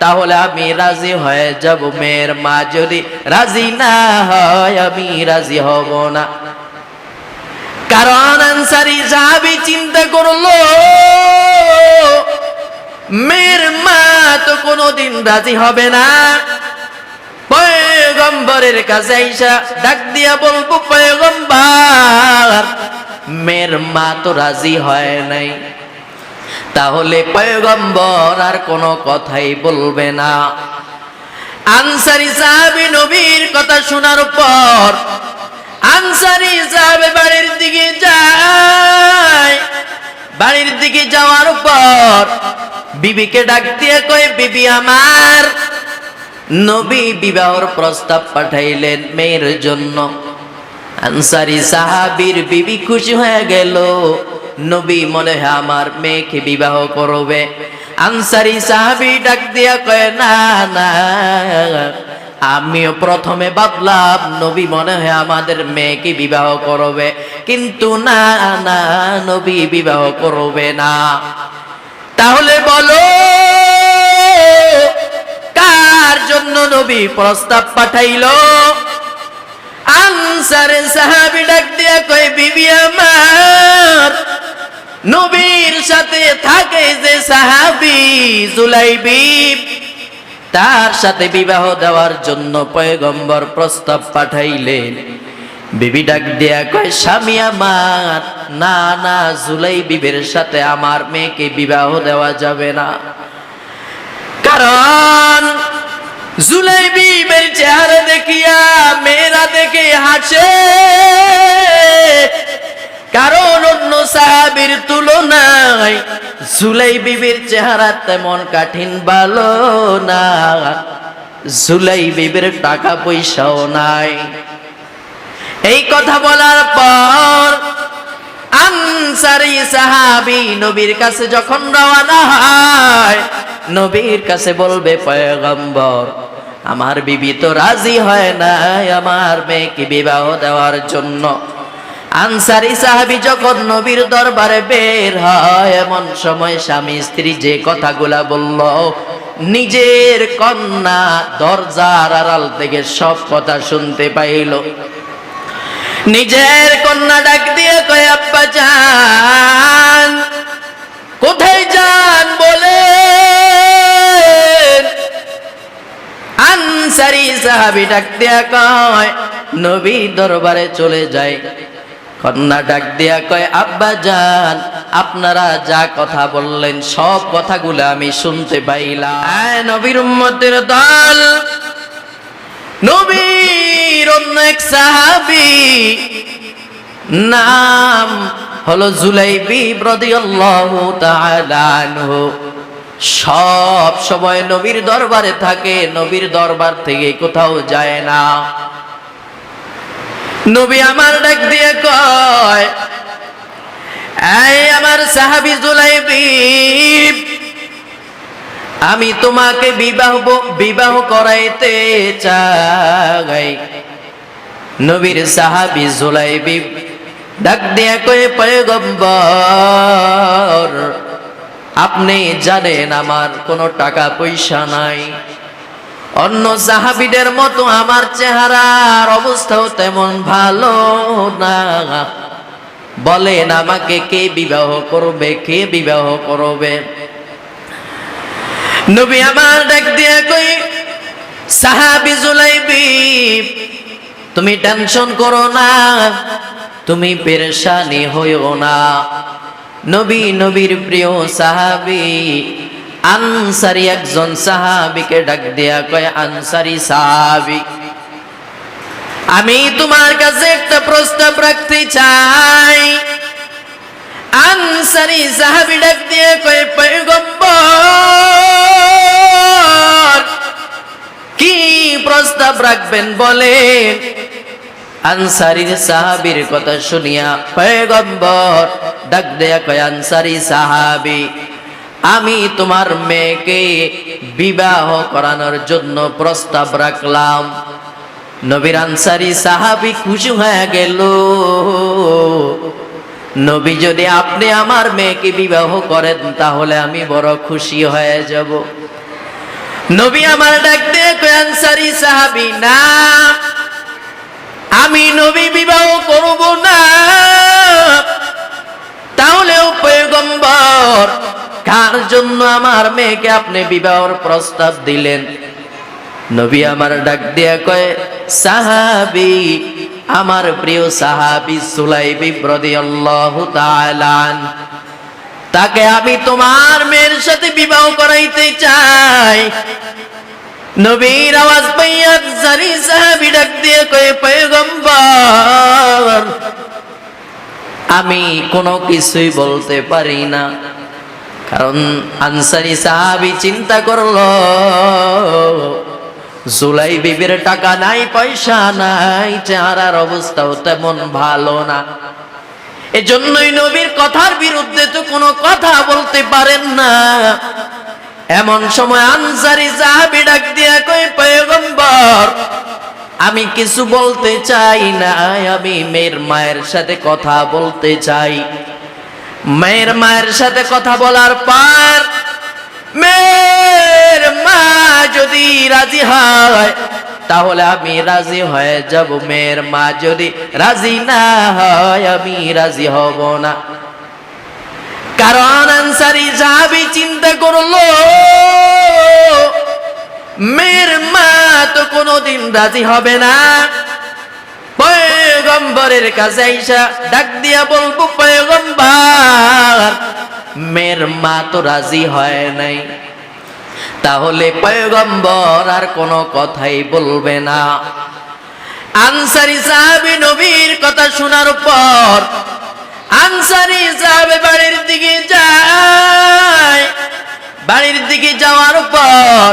তাহলে আমি রাজি হয়ে যাব মেয়ের মা যদি রাজি না হয়, আমি রাজি হব না। কারণ আনসারি সাহাবি চিন্তা করল, মেয়ের মা তো কোনোদিন রাজি হবে না। পয়গম্বরের কাছে আইসা ডাক দিয়া বলব, পয়গম্বর, মেয়ের মা তো রাজি হয় নাই। তাহলে পয়গম্বর আর কোনো কথাই বলবে না। আনসারি সাহাবি নবীর কথা শোনার পর আনসারি সাহাবে বাড়ির দিকে যায়। বাড়ির দিকে যাওয়ার পর বিবিকে ডাক দিয়ে কয়, বিবি আমার। নবী বিবাহর প্রস্তাব পাঠাইলেন মেয়ের জন্য। আনসারি সাহাবীর বিবি খুশি হয়ে গেল। নবী মনে হয় আমার মেয়েকে বিবাহ করবে। আনসারি সাহাবি ডাক দিয়া কয়, না না। আমিও প্রথমে ভাবলাম, নবী মনে হয় আমাদের মেয়েকে বিবাহ করবে। কিন্তু না না, নবী বিবাহ করবে না। তাহলে বলো, কার জন্য নবী প্রস্তাব পাঠাইলো? তার সাথে বিবাহ দেওয়ার জন্য পয়গম্বর প্রস্তাব পাঠাইলেন। বিবি ডাক দিয়া কয়, স্বামী আমার, না না জুলাই বিবির সাথে আমার মেয়েকে বিবাহ দেওয়া যাবে না। কারণ জুলাইবি মের চেহারা দেখিয়া মেয়েরা দেখে হাসে। কারণ অন্য সাহাবির তুলনায় জুলাই বিবির চেহারা তেমন কাঠিন ভালো না। জুলাই বিবির টাকা পয়সাও নাই। এই কথা বলার পর আনসারি সাহাবি নবীর কাছে যখন রওনা হয়, নবীর কাছে বলবে, পয়গম্বর আমার বিবি তো রাজি হয় না আমার মেয়েকে বিবাহ দেওয়ার জন্য। আনসারি সাহাবি যখন নবীর দরবারে বের হয়, এমন সময় স্বামী স্ত্রী যে কথাগুলা বলল, নিজের কন্যা দরজার আড়াল থেকে সব কথা শুনতে পাইল। নিজের কন্যা ডাক দিয়ে কয়, আব্বা যান কোথায় যান বলে? আনসারি সাহাবি ডাক দিয়া কয়, নবী দরবারে চলে যায় কন্যা ডাক দিয়া কয়, আব্বা যান আপনারা যা কথা বললেন, সব কথাগুলো আমি শুনতে পাইলাম। নবীর উম্মতের দল, নবীর অন্য এক সাহাবি, নাম হলো জুলাইবি রাদিয়াল্লাহু তাআলা আনহু। সব সময় নবীর দরবারে থাকে, নবীর দরবার থেকে কোথাও যায় না। নবী আমার ডাক দিয়ে কয়, এই আমার সাহাবি জুলাইবি, আমি তোমাকে বিবাহ বিবাহ করাইতে চাই। নবীর সাহাবি জুলাইবি ডাক দিয়া কয়ে, পয়গম্বর আপনি জানেন আমার কোনো টাকা পয়সা নাই। অন্য সাহাবিদের মতো আমার চেহারার অবস্থাও তেমন ভালো না। বলেন আমাকে কে বিবাহ করবে, কে বিবাহ করবে? নবী আমার ডাক দিয়ে কই, সাহাবি জুলাইবি, তুমি টেনশন করো না, তুমি পেরেশানি হইও না। নবী নবীর প্রিয় সাহাবি, আনসারি একজন সাহাবিকে ডাক দিয়া কয়, আনসারি সাহাবি, আমি তোমার কাছে একটা প্রস্তাব রাখতে চাই। আনসারি সাহাবি ডাক দিয়ে কয়, পয়গম্বর, কি প্রস্তাব রাখবেন বলেন? আনসারির সাহাবির কথা শুনিয়া পয়গম্বর ডাক দেয়া কয়, আনসারি সাহাবি, আমি তোমার মেয়েকে বিবাহ করানোর জন্য প্রস্তাব রাখলাম। নবীর আনসারি সাহাবি খুশি হয়ে গেল। নবী, যদি আপনি আমার মেয়েকে বিবাহ করেন, তাহলে আমি বড় খুশি হয়ে যাব। নবী আমার ডাক দিয়ে কয়, আনসারি সাহাবি, না আমি নবী বিবাহ করব না। তাহলেও পয়গম্বর, কার জন্য আমার মেয়েকে আপনি বিবাহর প্রস্তাব দিলেন? নবী আমার ডাক দিয়া কয়, সাহাবি, আমার প্রিয় সাহাবি সুলাইবি রাদিয়াল্লাহু তাআলা আনহু তাকে আমি তোমার মেয়ের সাথে বিবাহ করাইতে চাই। নবীর আওয়াজ পাইয়া জারি সাহাবি ডাক দিয়ে কয়ে, পয়গম্বর, আমি কোনো কিছুই বলতে পারি না। কারণ আনসারি সাহাবি চিন্তা করল, জুলাই বিবির টাকা নাই, পয়সা নাই, চেহারার অবস্থাও তেমন ভালো না। এজন্যই নবীর কথার বিরুদ্ধে তো কোনো কথা বলতে পারেন না। এমন সময় আনসারি সাহাবি ডাক দিয়া কই পয়গম্বর, আমি কিছু বলতে চাই না, আমি মেয়ের মায়ের সাথে কথা বলতে চাই। মেয়ের মায়ের সাথে কথা বলার পর মেয়ের মা যদি রাজি হয়, তাহলে আমি রাজি হয়ে যাব। মেয়ের মা যদি রাজি না হয়, আমি রাজি হব না। কারণ আনসারি যাবি চিন্তা করল। মেয়ের মা তো কোনোদিন রাজি হবে না। পয়গম্বরের কাছে আইসা ডাক দিয়া বলব, পয়গম্বর, মেয়ের মা তো রাজি হয় নাই। তাহলে পয়গম্বর আর কোনো কথাই বলবে না। আনসারি সাহাবি নবীর কথা শোনার পর আনসারি সাহাবে বাড়ির দিকে যায়। বাড়ির দিকে যাওয়ার পর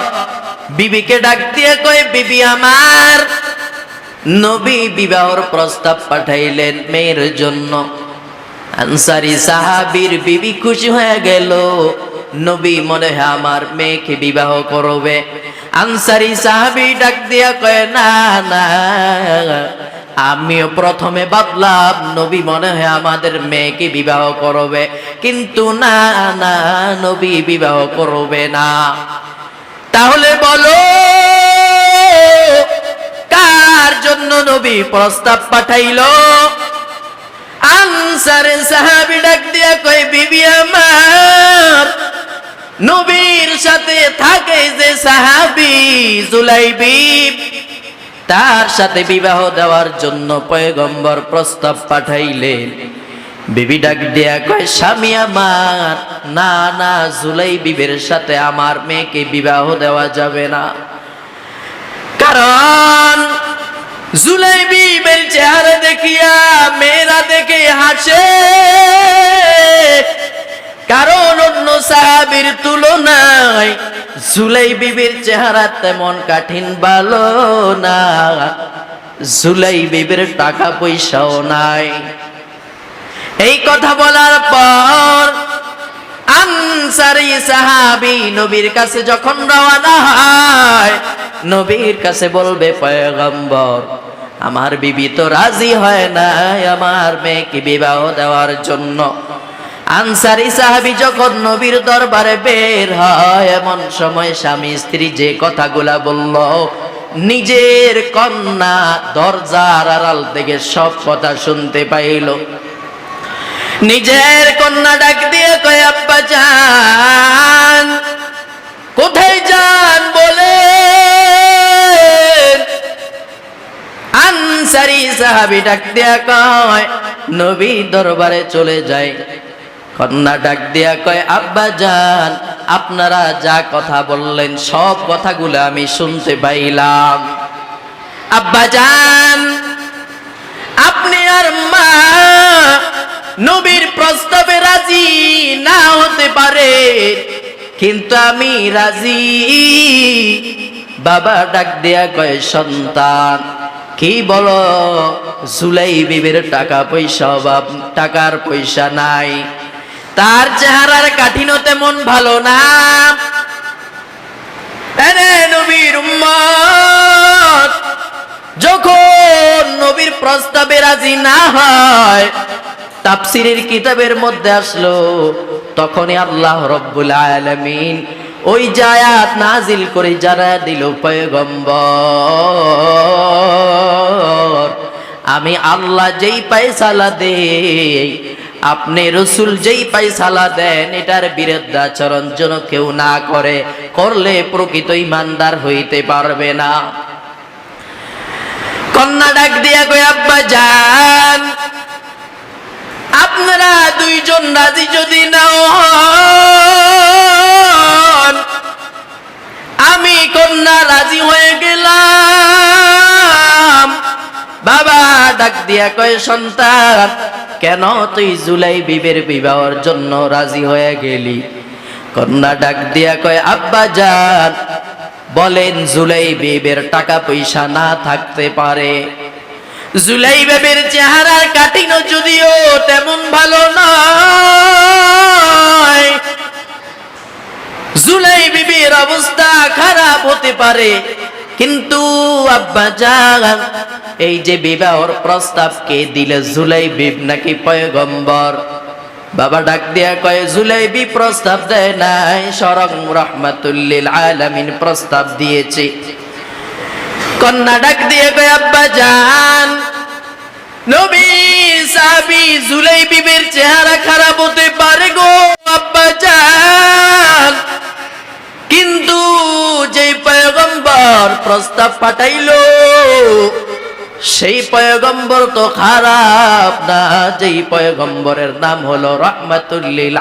বিবিকে ডাক দিয়ে কয়, বিবি আমার। নবী বিবাহর প্রস্তাব পাঠাইলেন মেয়ের জন্য। আনসারি সাহাবীর বিবি খুশি হয়ে গেল। নবী মনে হয়, আমার মেয়েকে বিবাহ করবে। আনসারি সাহাবি ডাক দিয়া কয়, না না। আমিও প্রথমে ভাবলাম, নবী মনে হয় আমাদের মেয়েকে বিবাহ করবে। কিন্তু না না, নবী বিবাহ করবে না। তাহলে বলো, কার জন্য নবী প্রস্তাব পাঠাইলো? আনসারে সাহাবি ডাক দিয়া কই বিবি আমার, নবীর সাথে থাকে যে সাহাবি, জুলাইবি তার সাথে বিবাহ দেওয়ার জন্য পয়গম্বর প্রস্তাব পাঠাইলেন। বিবি ডাক দিয়া কয়, স্বামী আমার, না না জুলাই বিবের সাথে আমার মেয়েকে বিবাহ দেওয়া যাবে না। কারণ জুলাইবি বের চেহারা দেখিয়া মেয়েরা দেখে হাসে। কারণ অন্য সাহাবির তুলনায় জুলাই বিবির চেহারা তেমন কাঠিন ভালো না। জুলাই বিবির টাকা পয়সাও নাই। এই কথা বলার পর আনসারি সাহাবি নবীর কাছে যখন রওনা হয়, নবীর কাছে বলবে, পয়গম্বর, আমার বিবি তো রাজি হয় না আমার মেয়েকে বিবাহ দেওয়ার জন্য। আনসারি সাহাবি যখন নবীর দরবারে বের হয়, এমন সময় স্বামী স্ত্রী যে কথাগুলা বলল, নিজের কন্যা দরজার আড়াল থেকে সব কথা শুনতে পাইল। নিজের কন্যা ডাক দিয়ে কয়, আব্বা যান কোথায় যান বলে আনসারি সাহাবি ডাক দিয়া কয়, নবী দরবারে চলে যায় কন্যা ডাক দিয়া কয়, আব্বা যান আপনারা যা কথা বললেন, সব কথাগুলো আমি শুনতে পাইলাম। আব্বা যান আপনি আর মা নবীর প্রস্তাবে রাজি না হতে পারে, কিন্তু আমি রাজি। বাবা ডাক দেয়া কয়, সন্তান, কি বলো? জুলাই বিবির টাকা পয়সা টাকার পয়সা নাই। তার চেহারার কাঠিন্য তেমন ভালো না। নবীর যখন নবীর প্রস্তাবে রাজি না হয়, তাফসিরের কিতাবের মধ্যে আসলো, তখনই আল্লাহ রব্বুল আলামিন ওই জায়াত নাজিল করে যারা দিল, পয়গম্বর, আমি আল্লাহ যেই পায়সালা দেই আপনি রসুল যেই পায়সালা দেন, এটার বিরুদ্ধে আচরণ যেন কেউ না করে, করলে প্রকৃত ইমানদার হইতে পারবে না। কন্যা ডাক দিয়া কই আব্বা যান, আপনারা দুইজন রাজি যদি নাও আমি কন্যা রাজি হয়ে গেলাম ডাক দিয়া কয়, সন্তান, কেন তুই জুলাই বিবের বিবাহর জন্য রাজি হয়ে গেলি? কন্যা ডাক দিয়া কয়, আব্বা যান বলেন জুলাই বিবের টাকা পয়সা না থাকতে পারে। জুলাই বেবের চেহারার কাটিনো যদিও তেমন ভালো নয়। জুলাই বিবির অবস্থা খারাপ হতে পারে। কিন্তু আব্বা জান, এই যে বিবাহর প্রস্তাব কে দিলে জুলাই বিব নাকি পয়গম্বর? বাবা ডাক দিয়া কয়, জুলাইবি প্রস্তাব দেয় নাই সরং রহমাতুল্লিল আলামিন প্রস্তাব দিয়েছে। কন্যা ডাক দিয়ে কয়, আব্বা জান, নবী জুলাই বিবির চেহারা খারাপ হতে পারে গো, আব্বা জান কিন্তু যেই পয়গম্বর প্রস্তাব পাঠাইলো। সেই পয়গম্বর তো খারাপ না, যেই পয়গম্বরের নাম হলো রহমাতুল্লিল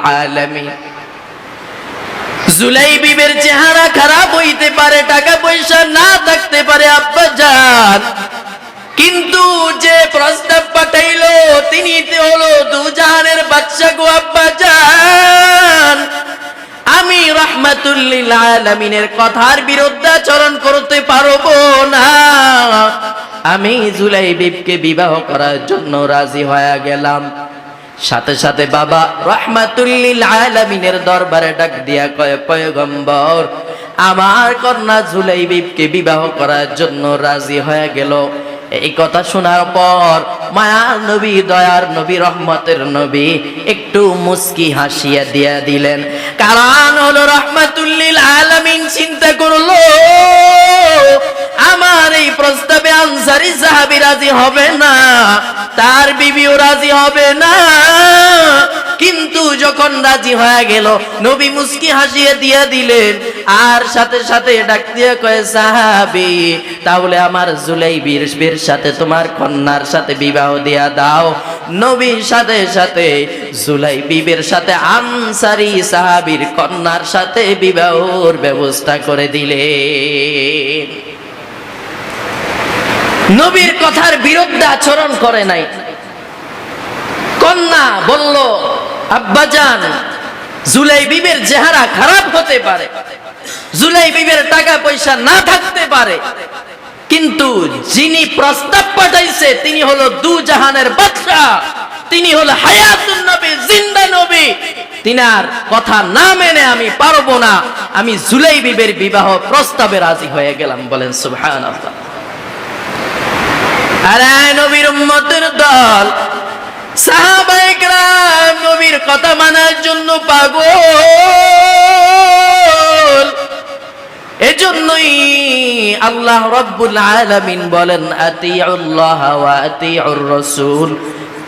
বিবের চেহারা খারাপ হইতে পারে, টাকা পয়সা না থাকতে পারে আব্বা কিন্তু যে প্রস্তাব পাঠাইলো, তিনি হলো দুজাহানের বাচ্চা গো আব্বা জান। আমি রহমাতুল্লিল আলামিনের কথার বিরুদ্ধাচরণ করতে পারব না। আমি জুলাই বিবকে বিবাহ করার জন্য রাজি হয়ে গেলাম। সাথে সাথে বাবা রহমাতুল্লিল আলামিনের দরবারে ডাক দিয়া কয়, পয়গম্বর, আমার কন্যা জুলাইবিবকে বিবাহ করার জন্য রাজি হয়ে গেল। এই কথা শোনার পর মায়ার নবী, দয়ার নবী, রহমতের নবী একটু মুস্কি হাসিয়া দিয়া দিলেন। কারণ হলো রহমাতুল্লিল আলমিন চিন্তা করল আমার এই প্রস্তাবে আনসারি সাহাবি রাজি হবে না, তার বিবিও রাজি হবে না। কিন্তু যখন রাজি হয়ে গেল, নবী মুস্কি হাসিয়ে দিয়ে দিলেন, আর সাথে সাথে ডাক দিয়ে কয়ে, সাহাবি, তাহলে আমার জুলাই বীর সাথে তোমার কন্যার সাথে বিবাহ দিয়া দাও। নবীর সাথে সাথে জুলাই বিবের সাথে আনসারি সাহাবির কন্যার সাথে বিবাহর ব্যবস্থা করে দিলেন। নবীর কথার বিরুদ্ধে আচরণ করে নাই। কন্যা বলল আব্বাজান জুলাই বিবের চেহারা খারাপ হতে পারে। জুলাই বিবের টাকা পয়সা না থাকতে পারে। কিন্তু যিনি প্রস্তাব পাঠাইছে, তিনি হলো দু জাহানের বাদশা তিনি হলো হায়াতুন নবী, জিন্দা নবী। তিনার কথা না মেনে আমি পারব না। আমি জুলাই বিবের বিবাহ প্রস্তাবে রাজি হয়ে গেলাম বলেন, সুবহানাল্লাহ। নবীর দল নবীর কথা মানার জন্য পাগল। এজন্যই আল্লাহ রব্বুল আলামিন বলেন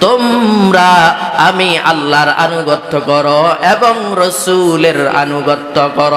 তোমরা আমি আল্লাহর আনুগত্য করো এবং রসুলের আনুগত্য কর।